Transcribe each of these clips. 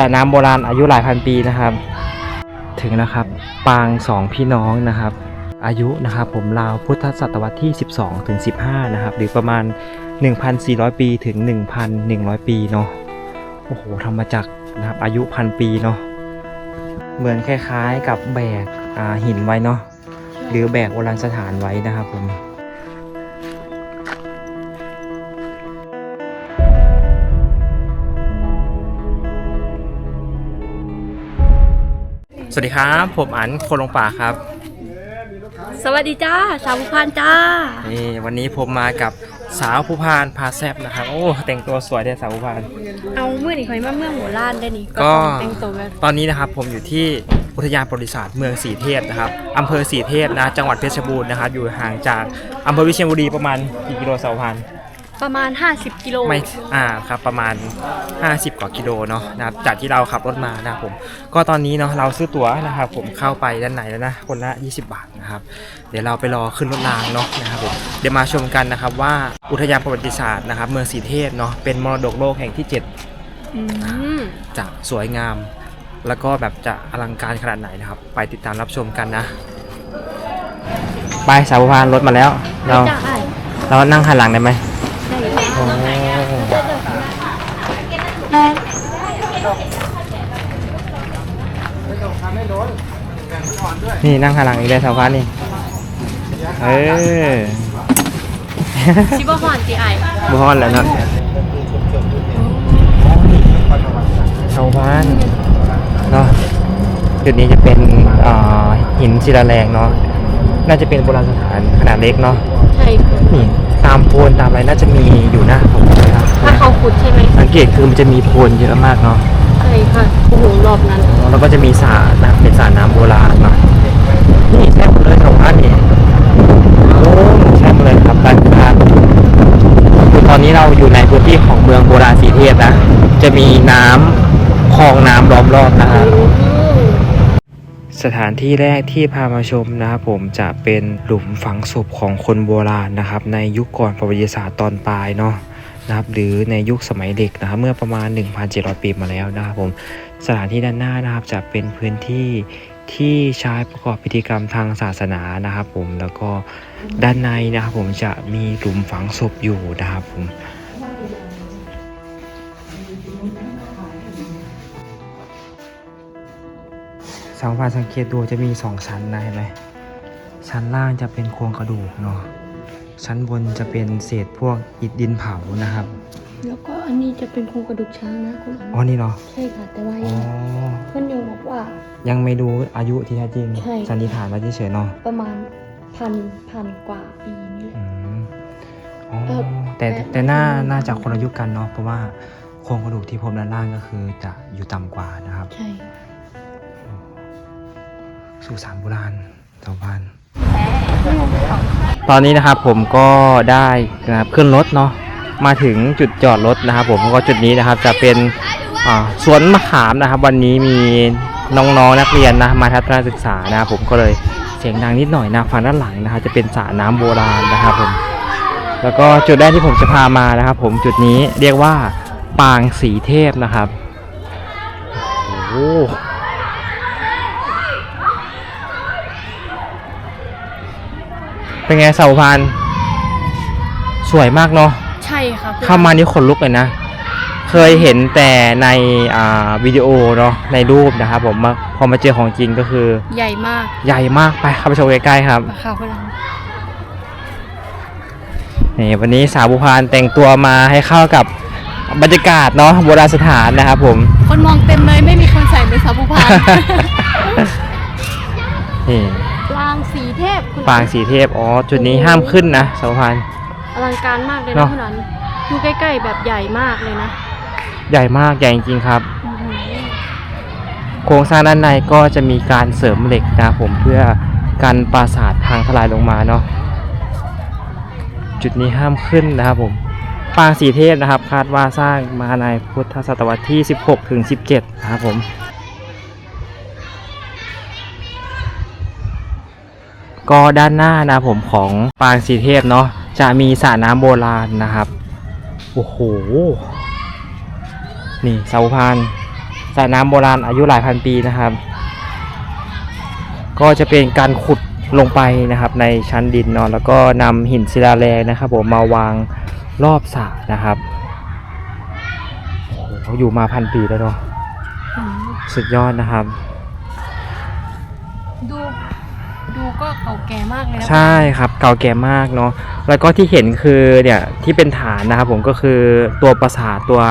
สระน้ำโบราณอายุหลายพันปีนะครับ ถึงแล้วครับ ปางสองพี่น้องนะครับ อายุนะครับผมราวพุทธศตวรรษที่ 12ถึง15 นะครับ หรือประมาณ 1,400 ปีถึง 1,100 ปีเนาะโอ้โหทำมาจากนะครับอายุพันปีเนาะเหมือนคล้ายๆกับแบกหินไว้เนาะหรือแบกโบราณสถานไว้นะครับผม วัสดีครับ ผมอันคนลงป่าครับ สวัสดีจ้า สาวผู้พานจ้า นี่วันนี้ผมมากับสาวผู้พานพาแซบนะครับ โอ้แต่งตัวสวยเนี่ยสาวผู้พาน เอาเมื่อนี่คอยมาเมืองหัวล้านได้นี่ก็ต้องแต่งตัวแบบตอนนี้นะครับผมอยู่ที่อุทยานประวัติศาสตร์เมืองสีเทพนะครับอำเภอสีเทพนะ จังหวัดเพชรบูรณ์นะครับ อยู่ห่างจากอำเภอวิเชียรบุรีประมาณกี่กิโลสาวผู้พาน ประมาณ 50 กิโลไม่อ่าครับประมาณ 50 กว่ากิโลเนาะนะครับจากที่เราขับรถมานะครับผมก็ตอนนี้เนาะเราซื้อตั๋วนะครับผมเข้าไปด้านในแล้วนะคนละ20 บาทนะครับ เดี๋ยวเราไปรอขึ้นรถรางเนาะนะครับผมเดี๋ยวมาชมกันนะครับว่าอุทยานประวัติศาสตร์นะครับ เมืองสีเทพเนาะเป็นมรดกโลกแห่งที่7อืมจะสวยงาม แล้วก็แบบจะอลังการขนาดไหนนะครับ ไปติดตามรับชมกันนะ ไปสาวพานรถมาแล้ว เราจ้าไอ้เรานั่งหันหลังได้ไหม ได้เลย นี่นั่งหันหลังอีกเลยสาวพานนี่ เออชิบะฮอนจีไอบุฮอนแล้วเนาะสาวพานเนาะจุดนี้จะเป็นเอ่อหินศิลาแรงเนาะน่าจะเป็นโบราณสถานขนาดเล็กเนาะใช่ค่ะนี่ตามโพนตามอะไรน่าจะมีอยู่นะผมนะครับถ้าเขาขุดใช่ไหมสังเกตคือมันจะมีโพนเยอะมากเนาะ ใช่ค่ะ โอ้โห รอบนั้น แล้วก็จะมีสระนะเป็นสระน้ำโบราณเนาะนี่แช่หมดเลยสองพันนี่โอ้แช่หมดเลยครับการทานคือตอนนี้เราอยู่ในพื้นที่ของเมืองโบราณสีเทพนะ จะมี น้ำคลองน้ำล้อมรอบนะครับ สถานที่แรกที่พามาชมนะครับผมจะเป็นหลุมฝังศพของคนโบราณนะครับ ในยุคก่อนประวัติศาสตร์ตอนปลายเนาะนะครับหรือในยุคสมัยเด็กนะครับเมื่อประมาณ 1,700 ปีมาแล้วนะครับผมสถานที่ด้านหน้านะครับจะเป็นพื้นที่ที่ใช้ประกอบพิธีกรรมทางศาสนานะครับผมแล้วก็ด้านในนะครับผมจะมีหลุมฝังศพอยู่นะครับผม สองพันสังเกตดูจะมีสองชั้นนะเห็นไหมชั้นล่างจะเป็นโครงกระดูกเนาะชั้นบนจะเป็นเศษพวกอิฐดินเผานะครับ แล้วก็อันนี้จะเป็นโครงกระดูกช้างนะคุณอ๋อนี่เหรอใช่ค่ะแต่ว่าอ๋อเพื่อนยังบอกว่า ยังไม่รู้อายุที่แท้จริงใช่สันนิษฐานไว้เฉยๆเนาะประมาณพันพันกว่าปีนี่แหละอืมอ๋อเออแต่แต่แต่น่าน่าจะคนละยุคกันเนาะเพราะว่าโครงกระดูกที่พบด้านล่างก็คือจะอยู่ต่ำกว่านะครับ ใช่ สุสานโบราณสองพันตอนนี้นะครับผมก็ได้นะครับขึ้นรถเนาะมาถึงจุดจอดรถนะครับ ผมก็จุดนี้นะครับจะเป็นสวนมะขามนะครับ วันนี้มีน้องๆนักเรียนนะมาทัศนศึกษานะครับผมก็เลยเสียงดังนิดหน่อยนะฝั่งด้านหลังนะครับจะเป็นสระน้ำโบราณนะครับผมแล้วก็จุดแรกที่ผมจะพามานะครับ ผมจุดนี้เรียกว่าปางสีเทพนะครับโอ้โห เป็นไงเสาพานสวยมากเนาะใช่ค่ะเข้ามานี่ขนลุกเลยนะ เคยเห็นแต่ในอ่าวิดีโอเนาะในรูปนะครับผมมาพอมาเจอของจริงก็คือ ใหญ่มากใหญ่มากไปเข้าไปชมใกล้ๆครับค่ะคุณลังนี่วันนี้สาวบุพานแต่งตัวมาให้เข้ากับบรรยากาศเนาะโบราณสถานนะครับผม คนมองเต็มเลยไม่มีคนใส่เป็นสาวผู้พานนี่ ปางสีเทพคุณ ปางสีเทพ อ๋อ จุดนี้ห้ามขึ้นนะสาวบุพาน อลังการมากเลยเนนะอะคุณนันดูใกล้ๆแบบใหญ่มากเลยนะใหญ่มากใหญ่จริงๆครับ อื้อหือโครงสร้างด้านในก็จะมีการเสริมเหล็กนะครับผมเพื่อกันปราสาทพังทลายลงมาเนาะจุดนี้ห้ามขึ้นนะครับผมปางสีเทพนะครับ คาดว่าสร้างมาในพุทธศตวรรษที่ 16ถึง17 นะครับผม ก็ด้านหน้านะครับผมของปางสีเทพเนาะจะมีสระน้ำโบราณนะครับ โอ้โห นี่เสาพานสระน้ำโบราณอายุหลายพันปีนะครับ ก็จะเป็นการขุดลงไปนะครับในชั้นดินเนาะแล้วก็นำหินศิลาแรงนะครับผมมาวางรอบสระนะครับโอ้โหอยู่มาพันปีแล้วเนาะสุดยอดนะครับ ดู ดูก็เก่าแก่มากเลยนะใช่ครับเก่าแก่มากเนาะแล้วก็ที่เห็นคือเนี่ยที่เป็นฐานนะครับผมก็คือตัวปราสาทตัว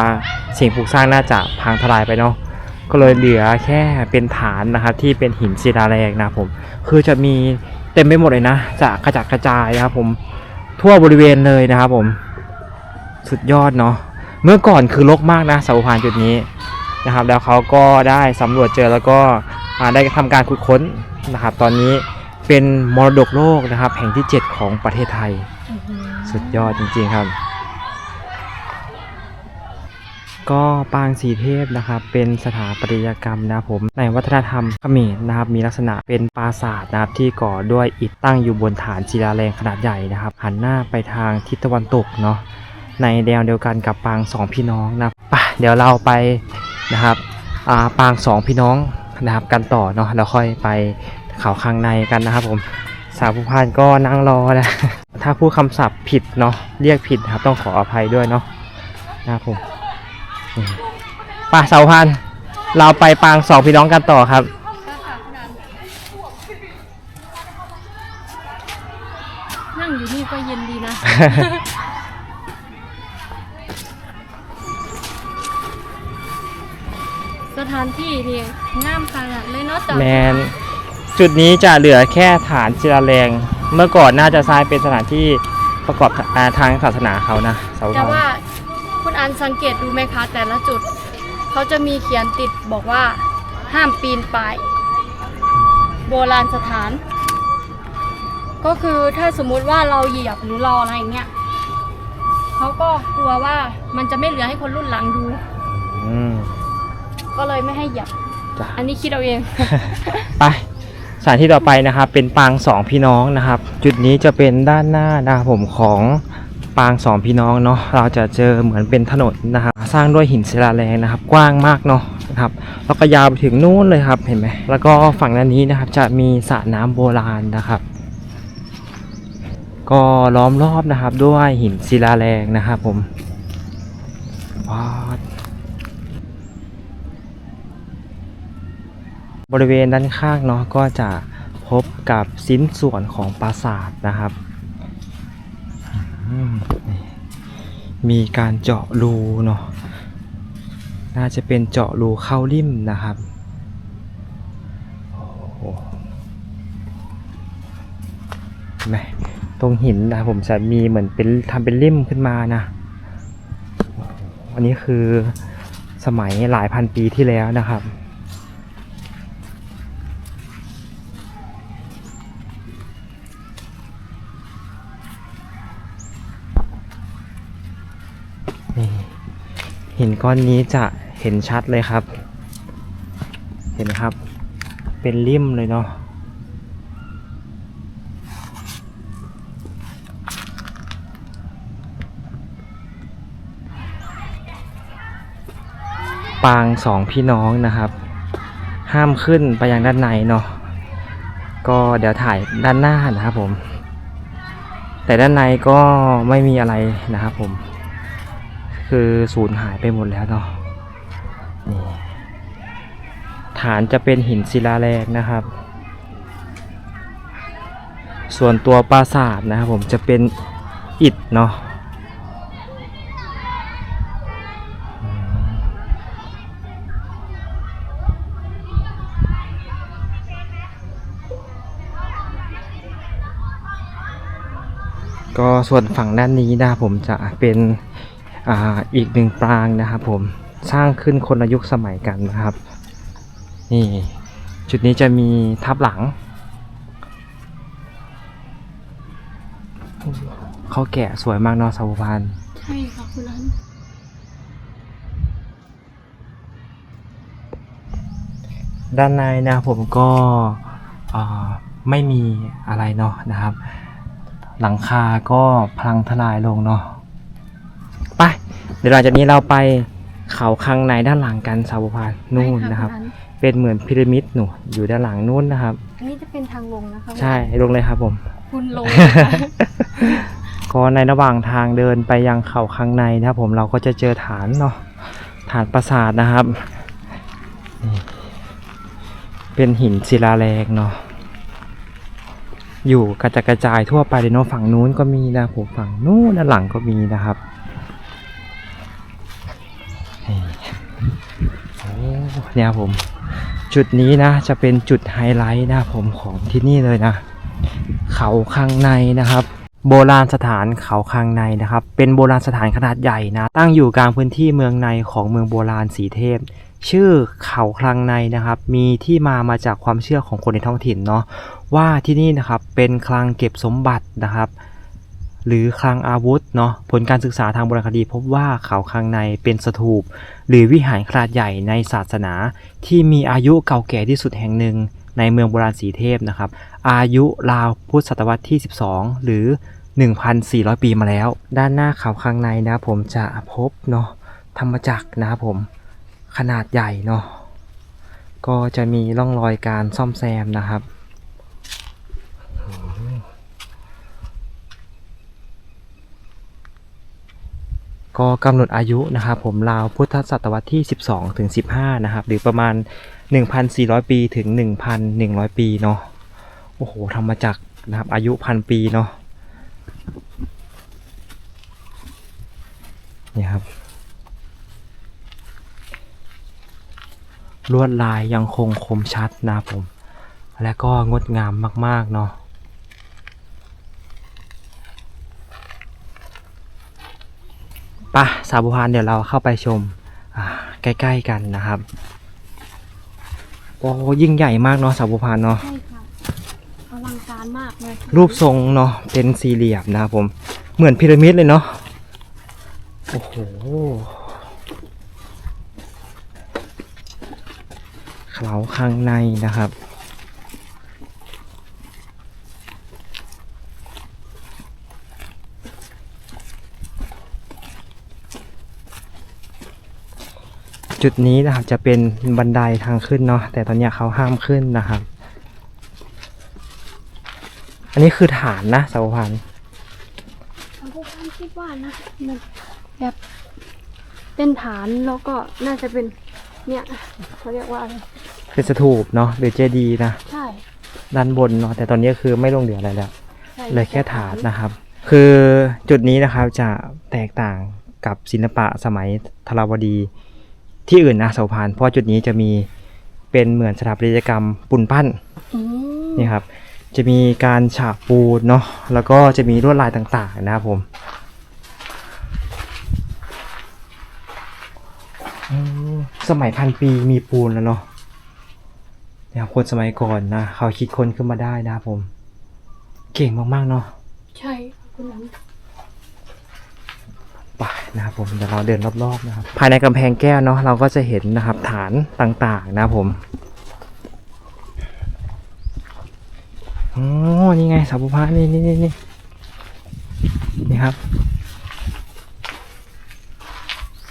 สิ่งปลูกสร้างน่าจะพังทลายไปเนาะก็เลยเหลือแค่เป็นฐานนะครับที่เป็นหินศิลาแรงนะผมคือจะมีเต็มไปหมดเลยนะจะกระจัดกระจายนะครับผมทั่วบริเวณเลยนะครับผมสุดยอดเนาะเมื่อก่อนคือรกมากนะเสาพานจุดนี้นะครับ แล้วเขาก็ได้สำรวจเจอแล้วก็ได้ทำการขุดค้นนะครับ ตอนนี้ เป็นมรดกโลกนะครับ แห่งที่ 7 ของประเทศไทยอื้อหือสุดยอดจริงๆครับ ก็ปางสีเทพนะครับ เป็นสถาปัตยกรรมนะครับผมในวัฒนธรรมเขมรนะครับ มีลักษณะเป็นปราสาทนะครับที่ก่อด้วยอิฐตั้งอยู่บนฐานศิลาแรงขนาดใหญ่นะครับ หันหน้าไปทางทิศตะวันตกเนาะในแนวเดียวกันกับปางสองพี่น้องนะครับไปเดี๋ยวเราไปนะครับอ่าปางสองพี่น้องนะครับกันต่อเนาะแล้วค่อยไป เขาข้างในกันนะครับผมสาวผู้พานก็นั่งรอนะถ้าพูดคำศัพท์ผิดเนาะเรียกผิดนะครับต้องขออภัยด้วยเนาะนะครับผมอืมไป่าสาวพานเราไปปางสองพี่น้องกันต่อครับนั่งอยู่นี่ก็เย็นดีนะสถานที่นี่งามขนาดเลยเนาะแต่แมน จุดนี้จะเหลือแค่ฐานศิลาแรง เมื่อก่อนน่าจะทรายเป็นสถานที่ประกอบอ่าทางศาสนาเขานะสาวแต่พานว่าคุณอันสังเกตดูไหมคะแต่ละจุด เขาจะมีเขียนติดบอกว่าห้ามปีนป่าย โบราณสถาน ก็คือถ้าสมมุติว่าเราเหยียบหรือรออะไรอย่างเงี้ยเขาก็กลัวว่ามันจะไม่เหลือให้คนรุ่นหลังดู อืมก็เลยไม่ให้เหยียบ จ้ะอันนี้คิดเอาเอง ไป สถานที่ต่อไปนะครับเป็นปางสองพี่น้องนะครับ จุดนี้จะเป็นด้านหน้านะครับผมของปางสองพี่น้องเนาะเราจะเจอเหมือนเป็นถนนนะครับสร้างด้วยหินศิลาแรงนะครับ กว้างมากเนาะนะครับแล้วก็ยาวไปถึงนู่นเลยครับเห็นไหมแล้วก็ฝั่งด้านนี้นะครับจะมีสระน้ำโบราณนะครับ ก็ล้อมรอบนะครับด้วยหินศิลาแรงนะครับผมว้าว บริเวณด้านข้างเนาะก็จะพบกับชิ้นส่วนของปราสาทนะครับ มีการเจาะรูเนาะน่าจะเป็นเจาะรูเข้าริมนะครับเห็นไหมตรงหินนะผมจะมีเหมือนเป็นทำเป็นริมขึ้นมานะ อันนี้คือสมัยหลายพันปีที่แล้วนะครับ หินก้อนนี้จะเห็นชัดเลยครับ เห็นครับ เป็นริมเลยเนาะปางสองพี่น้องนะครับ ห้ามขึ้นไปยังด้านในเนาะก็เดี๋ยวถ่ายด้านหน้านะครับผม แต่ด้านในก็ไม่มีอะไรนะครับผม คือสูญหายไปหมดแล้วเนาะนี่ฐานจะเป็นหินศิลาแรงนะครับ ส่วนตัวปราสาทนะครับผมจะเป็นอิฐเนาะก็ส่วนฝั่งด้านนี้นะผมจะเป็น อ่าอีกหนึ่งปรางนะครับผมสร้างขึ้นคนละยุคสมัยกันนะครับ นี่จุดนี้จะมีทับหลัง เขาแกะสวยมากเนาะสาวพันใช่ค่ะคุณอันด้านในนะครับผมก็อ่าไม่มีอะไรเนาะนะครับ หลังคาก็พลังทลายลงเนาะไป เดี๋ยวหลังจากนี้เราไปเขาข้างในด้านหลังกันสาวพานนู่นนะครับใช่เป็นเหมือนพีระมิดหนูอยู่ด้านหลังนู่นนะครับ อันนี้จะเป็นทางลงนะคะใช่ลงเลยครับผม คุณลงนะคะก็ในระหว่างทางเดินไปยังเขาข้างในนะครับผมเราก็จะเจอฐานเนาะฐานปราสาทนะครับนี่เป็นหินศิลาแรงเนาะอยู่กระจัดกระจายทั่วไปเลยเนาะฝั่งนู้นก็มีนะผมฝั่งนู้นด้านหลังก็มีนะครับ เนี่ยผม จุดนี้นะจะเป็นจุดไฮไลท์นะผมของที่นี่เลยนะ เขาข้างในนะครับ โบราณสถานเขาข้างในนะครับ เป็นโบราณสถานขนาดใหญ่นะ ตั้งอยู่กลางพื้นที่เมืองในของเมืองโบราณสีเทพชื่อเขาคลังในนะครับ มีที่มามาจากความเชื่อของคนในท้องถิ่นเนาะว่าที่นี่นะครับเป็นคลังเก็บสมบัตินะครับ หรือคลังอาวุธเนาะผลการศึกษาทางโบราณคดีพบว่าเขาคลังในเป็นสถูป หรือวิหารขนาดใหญ่ในศาสนา ที่มีอายุเก่าแก่ที่สุดแห่งหนึ่งในเมืองโบราณสีเทพนะครับ อายุราวพุทธศตวรรษที่ 12 หรือ 1,400 ปีมาแล้ว ด้านหน้าเขาข้างในนะผมจะพบเนาะธรรมจักรนะครับผมขนาดใหญ่เนาะก็จะมีร่องรอยการซ่อมแซมนะครับ ก็กำหนดอายุนะครับผมราวพุทธศตวรรษที่ 12 ถึง 15 นะครับ หรือประมาณ 1,400 ปีถึง 1,100 ปีเนาะโอ้โหธรรมจักนะครับอายุพันปีเนาะนี่ครับลวดลายยังคงคมชัดนะผม และก็งดงามมาก ๆ เนาะ ปะสาวบุพานเดี๋ยวเราเข้าไปชมอ่าใกล้ๆกันนะครับโอ้ยิ่งใหญ่มากเนาะสาวบุพานเนาะใช่ค่ะอลังการมากเลยรูปทรงเนาะเป็นสี่เหลี่ยมนะครับผมเหมือนพีระมิดเลยเนาะโอ้โหเขาข้างในนะครับ จุดนี้นะครับจะเป็นบันไดทางขึ้นเนาะแต่ตอนเนี้ยเขาห้ามขึ้นนะครับ อันนี้คือฐานนะเสาพันทางผู้พันคิดว่านะมันแบบเป็นฐานแล้วก็น่าจะเป็นเนี่ยเขาเรียกว่าอะไรเป็นสถูปเนาะหรือเจดีย์นะใช่ด้านบนเนาะแต่ตอนนี้คือไม่ลงเหลืออะไรแล้วใช่เหลยแค่ฐานนะครับ คือจุดนี้นะครับจะแตกต่างกับศิลปะสมัยธรวดี ที่อื่นนะเสาพานเพราะจุดนี้จะมีเป็นเหมือนสถาปัตยกรรมปูนปั้นอืมนี่ครับ จะมีการฉาบปูนเนาะแล้วก็จะมีลวดลายต่างๆนะครับผมอืมสมัยพันปีมีปูนแล้วเนาะเนี่ยครับคนสมัยก่อนนะเขาคิดค้นขึ้นมาได้นะครับผม เก่งมากๆเนาะใช่คุณนั้น ไปนะครับผมเดี๋ยวเราเดินรอบๆนะครับ ภายในกำแพงแก้วเนาะเราก็จะเห็นนะครับฐานต่างๆนะครับผมอ๋อนี่ไงสาบุพานี่นี่นี่นี่นี่ครับ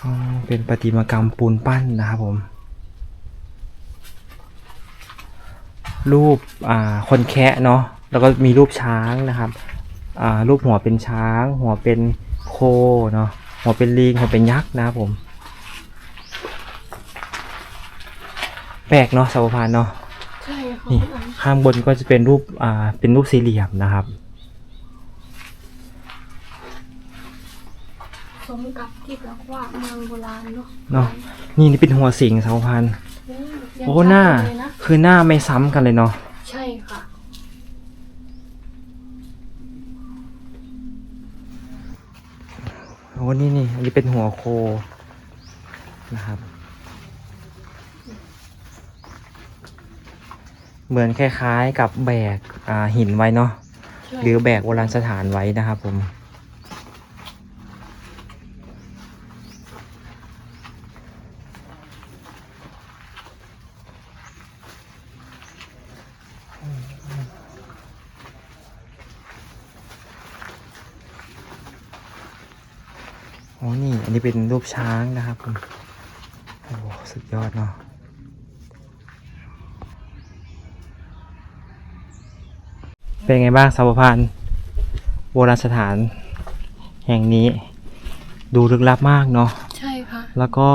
อ๋อเป็นประติมากรรมปูนปั้นนะครับผม รูปอ่าคนแคะเนาะแล้วก็มีรูปช้างนะครับอ่ารูปหัวเป็นช้าง หัวเป็น โคเนาะหัวเป็นลิงหัวเป็นยักษ์นะครับผม แปลกเนาะสาวพานเนาะใช่ค่ะนี่คุณอันข้างบนก็จะเป็นรูปอ่าเป็นรูปสี่เหลี่ยมนะครับ สมกับที่แบบว่าเมืองโบราณเนาะเนาะนี่นี่เป็นหัวสิงสาวพานอืมยังโอ้หน้าชัดเลยนะคือหน้าไม่ซ้ำกันเลยเนาะใช่ค่ะ โอ้ นี่นี่อันนี้เป็นหัวโคนะครับ เหมือนคล้ายๆกับแบกอ่าหินไว้เนาะใช่หรือแบกโบราณสถานไว้นะครับผม อ๋อนี่ อันนี้เป็นรูปช้างนะครับผมสุดยอดเนาะเป็นไงบ้างสาวพานโบราณสถาน แห่งนี้ ดูลึกลับมากเนาะใช่ค่ะ แล้วก็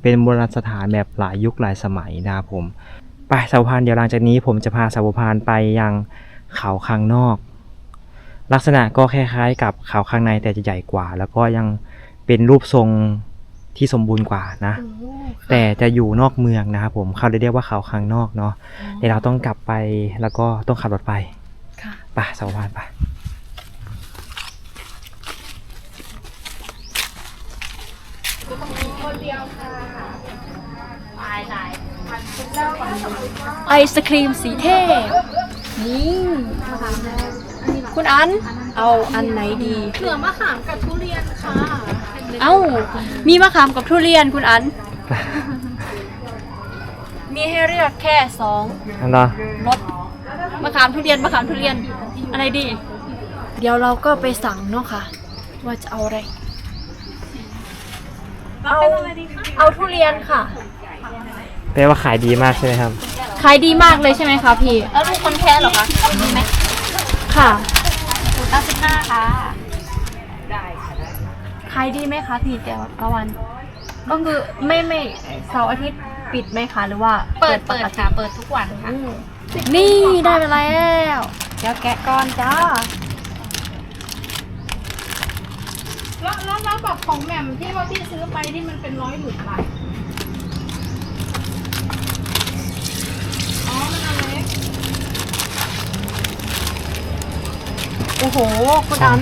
เป็นโบราณสถานแบบหลายยุคหลายสมัยนะครับผม ไปสาวพานเดี๋ยวหลังจากนี้ผมจะพาสาวพานไปยังเขาข้างนอก ลักษณะก็คล้ายๆกับเขาข้างในแต่จะใหญ่กว่า แล้วก็ยัง เป็นรูปทรงที่สมบูรณ์กว่านะโอ้โหค่ะแต่จะอยู่นอกเมืองนะครับผมเขาเลยเรียกว่าเขาข้างนอกเนาะเดี๋ยวเราต้องกลับไปแล้วก็ต้องขับรถไปค่ะไปสาวพานไปไอศครีมสีเทพนี่คุณอัน เอาอันไหนดี เหลือมะขามกับทุเรียนค่ะ เอ้า มีมะขามกับทุเรียนคุณอัน มีให้เลือกแค่สองอันเนาะรสมะขามทุเรียนมะขามทุเรียน อะไรดี เดี๋ยวเราก็ไปสั่งเนาะค่ะ ว่าจะเอาอะไร เอาเอาทุเรียนค่ะ แปลว่าขายดีมากใช่ไหมครับ ขายดีมากเลยใช่ไหมคะพี่ แล้วลูกคนแพ้เหรอคะมีไหมค่ะเก้าสิบห้าค่ะขายดีไหมคะพี่แต่ละวัน ก็คือไม่ไม่เสาร์อาทิตย์ปิดไหมคะหรือว่าเปิดเปิดปกติค่ะ เปิดทุกวันค่ะ นี่ได้มาแล้วเดี๋ยวแกะก่อนจ้าแล้วแล้วแล้วแบบของแหม่มที่ว่าที่ซื้อไปที่มันเป็นร้อยหลุดไปอ๋อ มันอันเล็กโอ้โหคุณอัน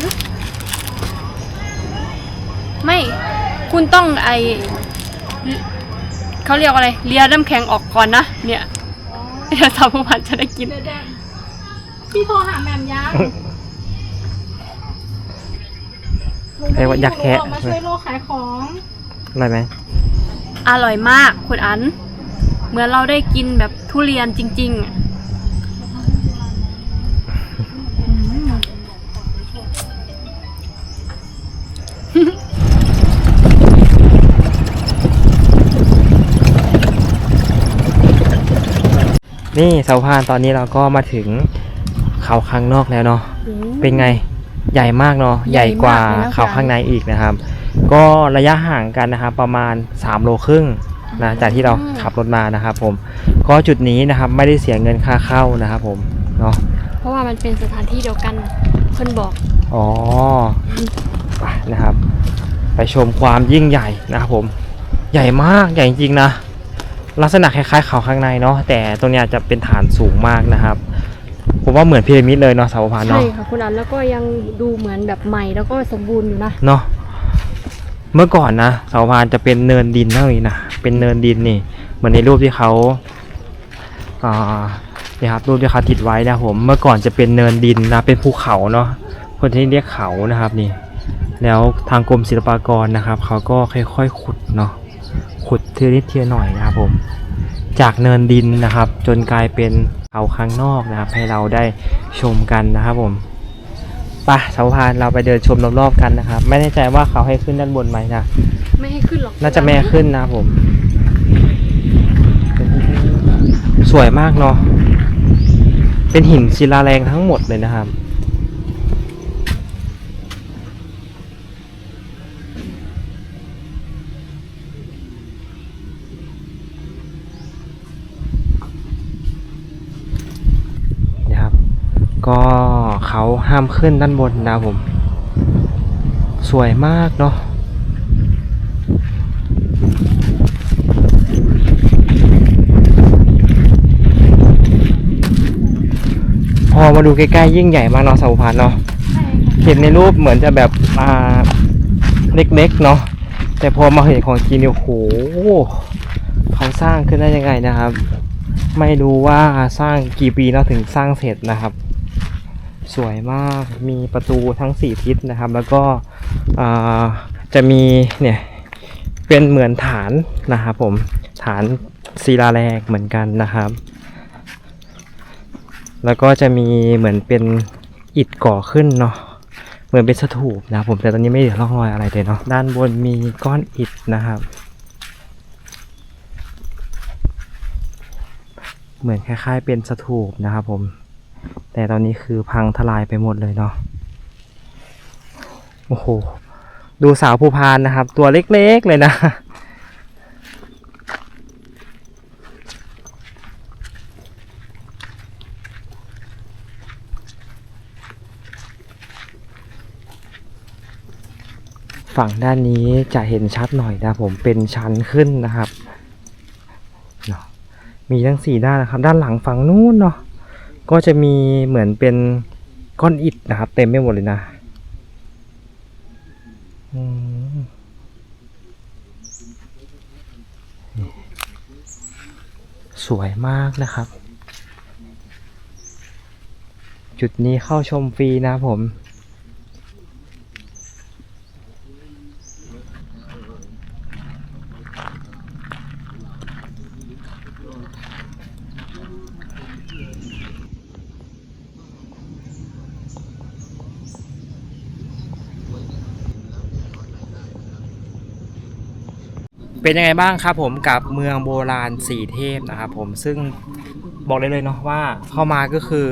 ไม่คุณต้องไอเขาเรียกว่าอะไรเลียน้ำแข็งออกก่อนนะเนี่ยเดี๋ยวสาวผู้พันจะได้กิน เดี๋ยวแดงพี่โทรหาแหม่มยังเรียกว่ายักษ์แคะหนูออกมาช่วยโลกขายของอะไรไหมอร่อยมากคุณอัน เหมือนเราได้กินแบบทุเรียนจริงๆอะ นี่สาวพานตอนนี้เราก็มาถึงเขาข้างนอกแล้วเนาะเป็นไงใหญ่มากเนาะใหใหญ่ญ่กว่าากเลยนะเขาข้างในอีกนะครับ ก็ระยะห่างกันนะครับประมาณ 3 โลครึ่งนะจากที่เราขับรถมานะครับ ผมก็จุดนี้นะครับไม่ได้เสียเงินค่าเข้านะครับ ผมเนาะเพราะว่ามันเป็นสถานที่เดียวกันเพิ่นบอกอ๋อไปนะครับ ไปชมความยิ่งใหญ่นะครับผม ใหญ่มากใหญ่จริงๆนะ ลักษณะคล้ายๆเขาข้างในเนาะแต่ตรงเนี้ยจะเป็นฐานสูงมากนะครับ ผมว่าเหมือนพีระมิดเลยเนาะเสาพานใช่เนาะค่ะคุณอันแล้วก็ยังดูเหมือนแบบใหม่แล้วก็สมบูรณ์อยู่นะเนาะเมื่อก่อนนะเสาพานจะเป็นเนินดินเท่านี้นะเป็นเนินดินนี่เหมือนในรูปที่เขาอ่าเนี่ยครับรูปที่เขาติดไว้นะครับผมเมื่อก่อนจะเป็นเนินดินนะเป็นภูเขาเนาะคนที่เรียกเขานะครับนี่ แล้วทางกรมศิลปากรนะครับ เขาก็ค่อยๆขุดเนาะ ขุดทีละนิดทีละหน่อยนะครับผม จากเนินดินนะครับ จนกลายเป็นเขาข้างนอกนะครับ ให้เราได้ชมกันนะครับผมไปะสาวพานเราไปเดินชมรอบๆกันนะครับ ไม่แน่ใจว่าเขาให้ขึ้นด้านบนไหมนะไม่ให้ขึ้นหรอกน่าจะแม่ขึ้นนะครับผม สวยมากเนาะเป็นหินศิลาแรงทั้งหมดเลยนะครับนะครับ เขาห้ามขึ้นด้านบนนะผม สวยมากเนาะพอมาดูใกล้ๆยิ่งใหญ่มากเนาะเสาพานเนาะเห็นในรูปเหมือนจะแบบอ่าเล็กๆเนาะแต่พอมาเห็นของจริงเนี่ยโอ้โหเขาสร้างขึ้นได้ยังไงนะครับ ไม่รู้ว่าสร้างกี่ปีแล้วถึงสร้างเสร็จนะครับ สวยมาก มีประตูทั้งสี่ทิศนะครับ แล้วก็จะมีเนี่ยเป็นเหมือนฐานนะครับผม ฐานศิลาแรงเหมือนกันนะครับ แล้วก็จะมีเหมือนเป็นอิฐก่อขึ้นเนาะ เหมือนเป็นสถูปนะครับผมแต่ตอนนี้ไม่เหลือร่องรอยอะไรเลยเนาะ ด้านบนมีก้อนอิฐนะครับ เหมือนคล้ายๆเป็นสถูปนะครับผม แต่ตอนนี้คือพังทลายไปหมดเลยเนาะโอ้โห ดูสาวภูพานนะครับ ตัวเล็กๆเลยนะ ฝั่งด้านนี้จะเห็นชัดหน่อยนะผมเป็นชั้นขึ้นนะครับ มีทั้งสี่ด้านนะครับ ด้านหลังฝั่งนู้นเนาะ ก็จะมีเหมือนเป็นก้อนอิฐนะครับ เต็มไม่หมดเลยนะสวยมากนะครับ จุดนี้เข้าชมฟรีนะผม เป็นยังไงบ้างครับผมกับเมืองโบราณสีเทพนะครับผมซึ่งบอกเลยเลยเนาะว่าเข้ามาก็คือ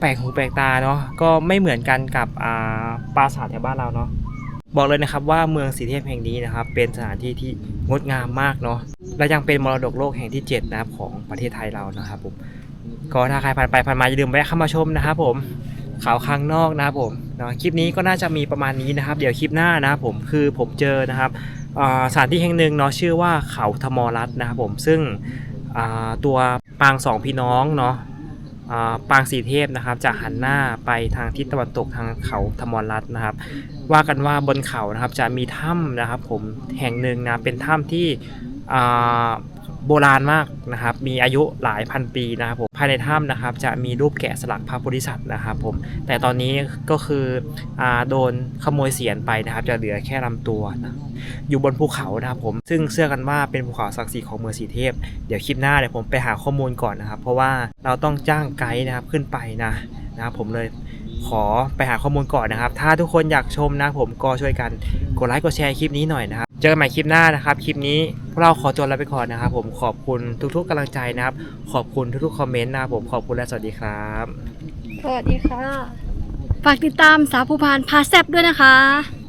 แปลกหูแปลกตาเนาะก็ไม่เหมือนกันกับอ่าปราสาทแถวบ้านเราเนาะบอกเลยนะครับว่าเมืองสีเทพแห่งนี้นะครับ เป็นสถานที่ที่งดงามมากเนาะและยังเป็นมรดกโลกแห่งที่ 7 นะครับของประเทศไทยเรานะครับผมก็ถ้าใครผ่านไปผ่านมาอย่าลืมแวะเข้ามาชมนะครับผมเขาข้างนอกนะครับผมเนาะคลิปนี้ก็น่าจะมีประมาณนี้นะครับ เดี๋ยวคลิปหน้านะครับผมคือผมเจอนะครับ สถานที่แห่งหนึ่งเนาะชื่อว่าเขาธมรัตนะครับผมซึ่งตัวปางสองพี่น้องเนาะปางสีเทพนะครับจะหันหน้าไปทางทิศตะวันตกทางเขาธมรัตนะครับ ว่ากันว่าบนเขานะครับจะมีถ้ำนะครับผมแห่งหนึ่งนะเป็นถ้ำที่ โบราณมากนะครับ มีอายุหลายพันปีนะครับผมภายในถ้ำนะครับ จะมีรูปแกะสลักพระโพธิสัตว์นะครับผมแต่ตอนนี้ก็คืออโดนขโมยเสียนไปนะครับ จะเหลือแค่ลำตัวนะอยู่บนภูเขานะครับผมซึ่งเชื่อกันว่าเป็นภูเขาศักดิ์สิทธิ์ของเมืองสีเทพ เดี๋ยวคลิปหน้าเดี๋ยวผมไปหาข้อมูลก่อนนะครับ เพราะว่าเราต้องจ้างไกด์นะครับขึ้นไปนะนะครับผมเลย ขอไปหาข้อมูลก่อนนะครับ ถ้าทุกคนอยากชมนะผมก็ช่วยกันกดไลค์กดแชร์คลิปนี้หน่อยนะครับ เจอกันใหม่คลิปหน้านะครับ คลิปนี้พวกเราขอจบลาไปก่อนนะครับ ผมขอบคุณทุกๆกำลังใจนะครับ ขอบคุณทุกๆคอมเมนต์นะครับผมขอบคุณและสวัสดีครับ สวัสดีค่ะ ฝากติดตามสาวภูพานพาแซบด้วยนะคะ